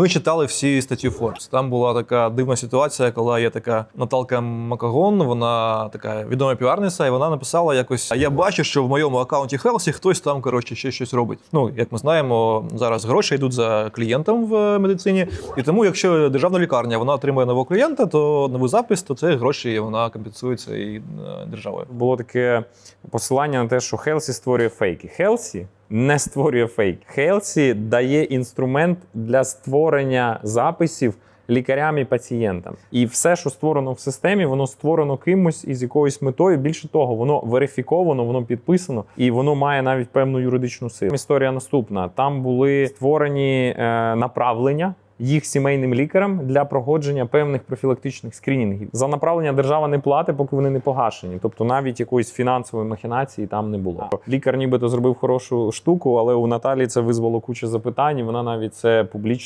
Ми читали всі статті Forbes. Там була така дивна ситуація, коли є така Наталка Макагон, вона така відома піарниця, і вона написала якось: Я бачу, що в моєму аккаунті Хелсі хтось там коротше ще щось робить. Ну, як ми знаємо, зараз гроші йдуть за клієнтом в медицині. І тому, якщо державна лікарня вона отримує нового клієнта, то новий запис, то це гроші вона компенсується і е, державою. Було таке посилання на те, що Хелсі створює фейки. Хелсі не створює фейк. Хелсі дає інструмент для створення записів лікарям і пацієнтам. І все, що створено в системі, воно створено кимось із якоюсь метою. Більше того, воно верифіковано, воно підписано і воно має навіть певну юридичну силу. Історія наступна: там були створені е, направлення. Їх сімейним лікарем для проходження певних профілактичних скринінгів за направлення держава не платить, поки вони не погашені. Тобто навіть якоїсь фінансової махінації там не було. Лікар нібито зробив хорошу штуку, але у Наталі це визвало кучу запитань. Вона навіть це публічно.